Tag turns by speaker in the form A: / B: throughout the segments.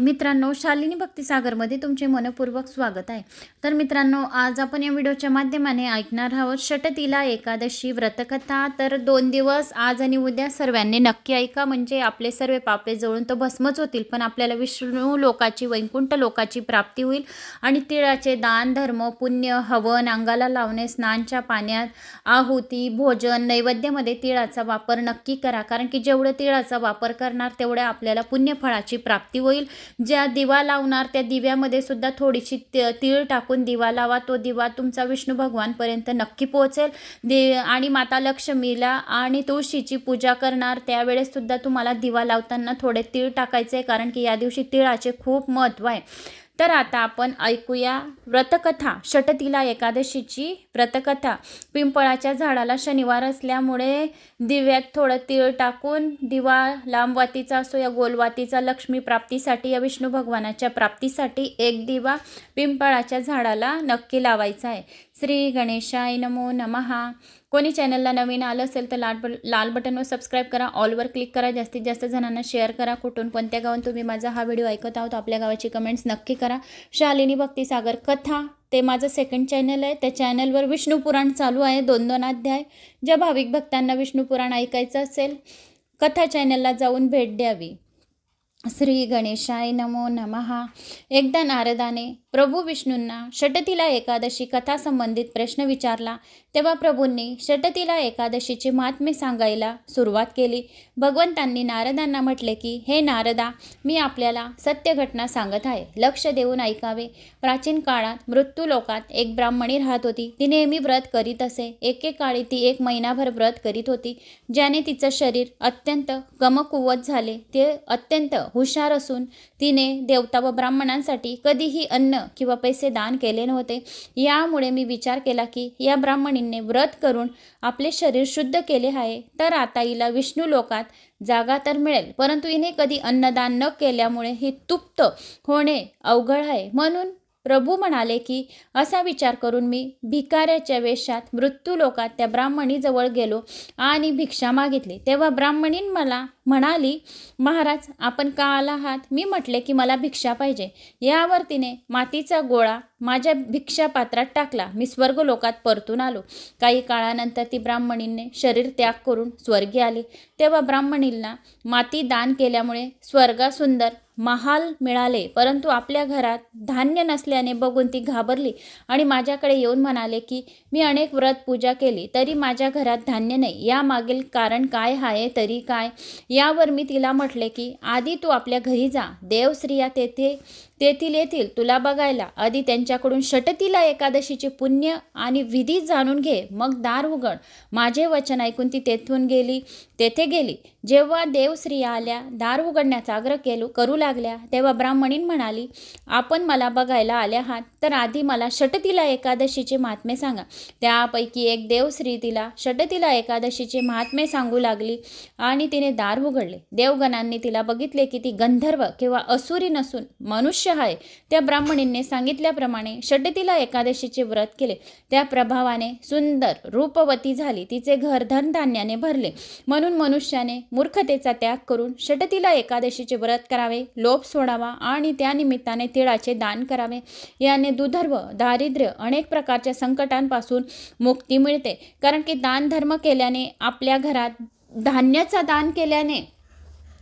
A: मित्रांनो शालिनी भक्तिसागरमध्ये तुमचे मनपूर्वक स्वागत आहे. तर मित्रांनो आज आपण या व्हिडिओच्या माध्यमाने ऐकणार आहोत षटतीला एकादशी व्रतकथा. तर दोन दिवस आज आणि उद्या सर्वांनी नक्की ऐका. म्हणजे आपले सर्व पापे जळून तर भस्मच होतील पण आपल्याला विष्णू लोकाची वैकुंठ लोकाची प्राप्ती होईल. आणि तिळाचे दान धर्म पुण्य हवन अंगाला लावणे स्नानच्या पाण्यात आहुती भोजन नैवेद्यामध्ये तिळाचा वापर नक्की करा. कारण की जेवढं तिळाचा वापर करणार तेवढ्या आपल्याला पुण्यफळाची प्राप्ती होईल. ज्या दिवा लावणार त्या दिव्यामध्ये सुद्धा थोडीशी ति- तीळ टाकून दिवा लावा. तो दिवा तुमचा विष्णू भगवानपर्यंत नक्की पोहोचेल. दे आणि माता लक्ष्मीला आणि तुळशीची पूजा करणार त्यावेळेस सुद्धा तुम्हाला दिवा लावताना थोडे तीळ टाकायचे कारण की या दिवशी तिळाचे खूप महत्त्व आहे. तर आता आपण ऐकूया व्रतकथा. षटतीला एकादशीची व्रतकथा. पिंपळाच्या झाडाला शनिवार असल्यामुळे दिव्यात थोडं तीळ टाकून दिवा लांबवातीचा असो या गोलवातीचा लक्ष्मी प्राप्तीसाठी या विष्णू भगवानाच्या प्राप्तीसाठी एक दिवा पिंपळाच्या झाडाला नक्की लावायचा आहे. श्री गणेशाय नमो नमहा कोणी चॅनलला नवीन आलं असेल तर लाल बट लाल बटनवर सबस्क्राईब करा ऑलवर क्लिक करा जास्तीत जास्त जणांना शेअर करा कुठून कोणत्या गावात तुम्ही माझा हा व्हिडिओ ऐकत आहोत आपल्या गावाची कमेंट्स नक्की करा. शालिनी भक्तिसागर कथा ते माझं सेकंड चॅनल आहे. त्या चॅनलवर विष्णुपुराण चालू आहे दोन दोन अध्याय. ज्या भाविक भक्तांना विष्णुपुराण ऐकायचं असेल कथा चॅनलला जाऊन भेट द्यावी. श्री गणेशाय नमो नमहा एकदा नारदाने प्रभू विष्णूंना षटतीला एकादशी कथा संबंधित प्रश्न विचारला. तेव्हा प्रभूंनी षटतीला एकादशीचे महात्मे सांगायला सुरुवात केली. भगवंतांनी नारदांना म्हटले की हे नारदा मी आपल्याला सत्य घटना सांगत आहे. लक्ष देऊन ऐकावे. प्राचीन काळात मृत्यू लोकात एक ब्राह्मणी राहत होती. ती नेहमी व्रत करीत असे. एकेकाळी ती एक महिनाभर व्रत करीत होती. ज्याने तिचं शरीर अत्यंत कमकुवत झाले. ते अत्यंत हुशार असून तिने देवता व ब्राह्मणांसाठी कधीही अन्न किंवा पैसे दान केले नव्हते. यामुळे मी विचार केला की या ब्राह्मणींनी व्रत करून आपले शरीर शुद्ध केले आहे तर आता हिला विष्णू लोकात जागा तर मिळेल परंतु हिने कधी अन्नदान न केल्यामुळे ही तुप्त होणे अवघड आहे. म्हणून प्रभू म्हणाले की असा विचार करून मी भिकाऱ्याच्या वेशात मृत्यू लोकात त्या ब्राह्मणीजवळ गेलो आणि भिक्षा मागितली. तेव्हा ब्राह्मणीन मला म्हणाली महाराज आपण का आला आहात? मी म्हटले की मला भिक्षा पाहिजे. यावर तिने मातीचा गोळा माझ्या भिक्षा पात्रात टाकला. मी स्वर्ग लोकात परतून आलो. काही काळानंतर ती ब्राह्मणींनी शरीर त्याग करून स्वर्गी आली. तेव्हा ब्राह्मणींना माती दान केल्यामुळे स्वर्गासुंदर महाल मिळाले. परंतु आपल्या घरात धान्य नसल्याने बघून ती घाबरली आणि माझ्याकडे येऊन म्हणाले की मी अनेक व्रत पूजा केली तरी माझ्या घरात धान्य नाही. यामागील कारण काय आहे तरी काय? यावर मी तिला म्हटले की आधी तू आपल्या घरी जा. देवस्त्रिया तेथे तेथील येथील तुला बघायला. आधी त्यांच्याकडून षटतीला एकादशीचे पुण्य आणि विधी जाणून घे. मग दार उघड. माझे वचन ऐकून ती तेथून गेली. तेथे गेली. जेव्हा देवस्त्रिया आल्या दार उघडण्याचा आग्रह केलो करू लागल्या. तेव्हा ब्राह्मणीन म्हणाली आपण मला बघायला आल्या आहात तर आधी मला षटतीला एकादशीचे महात्मे सांगा. त्यापैकी एक देवश्री तिला षटतीला एकादशीचे महात्मे सांगू लागली आणि तिने दार उघडले. देवगणांनी तिला बघितले की ती गंधर्व किंवा असुरी नसून मनुष्य आहे. त्या ब्राह्मणींनी सांगितल्याप्रमाणे षड्डतीला एकादशीचे व्रत केले. त्या प्रभावाने सुंदर रूपवती झाली. तिचे घर धनधान्याने भरले. म्हणून मनुष्याने मूर्खतेचा त्याग करून षटतीला एकादशीचे व्रत करावे लोभ सोडावा आणि त्यानिमित्ताने तिळाचे दान करावे. याने दुधर्व दारिद्र्य अनेक प्रकारच्या संकटांपासून मुक्ती मिळते. कारण की दान धर्म केल्याने आपल्या घरात धान्याचा दान केल्याने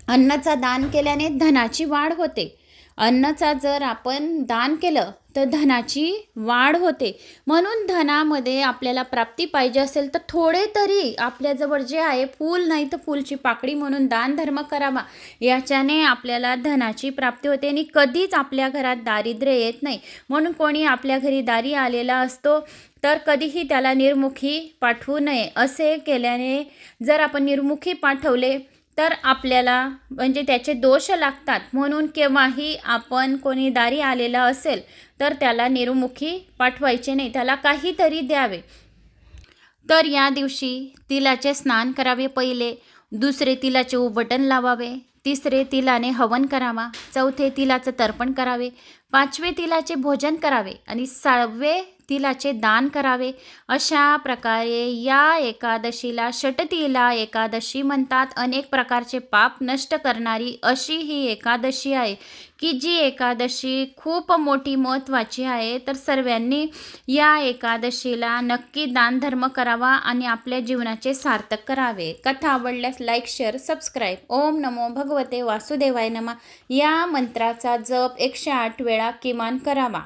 A: अन्नाचा दान केल्याने धनाची वाढ होते. अन्नाचा जर आपण दान केलं तर धनाची वाढ होते. म्हणून धनामध्ये आपल्याला प्राप्ती पाहिजे असेल तर थोडे तरी आपल्याजवळ जे आहे फूल नाही तर फूलची पाकळी म्हणून दान धर्म करावा. याच्याने आपल्याला धनाची प्राप्ती होते आणि कधीच आपल्या घरात दारिद्र्य येत नाही. म्हणून कोणी आपल्या घरी दारी आलेला असतो तर कधीही त्याला निर्मुखी पाठवू नये. असे केल्याने जर आपण निर्मुखी पाठवले तर आपल्याला म्हणजे त्याचे दोष लागतात. म्हणून केव्हाही आपण कोणी दारी आलेला असेल तर त्याला निरुमुखी पाठवायचे नाही. त्याला काहीतरी द्यावे. तर या दिवशी तिलाचे स्नान करावे पहिले. दुसरे तिलाचे उबटन लावावे. तिसरे तिलाने हवन करावा. चौथे तिलाचं तर्पण करावे. पाचवे तिलाचे भोजन करावे आणि सहावे तिलाचे दान करावे. अशा प्रकारे या एकादशीला षटतीला एकादशी म्हणतात. अनेक प्रकारचे पाप नष्ट करणारी अशी ही एकादशी आहे की जी एकादशी खूप मोठी महत्त्वाची आहे. तर सर्वांनी या एकादशीला नक्की दानधर्म करावा आणि आपल्या जीवनाचे सार्थक करावे. कथा आवडल्यास लाईक शेअर सबस्क्राईब ओम नमो भगवते वासुदेवाय नमा. या मंत्राचा जप एकशे आठ वेळा किमान करावा.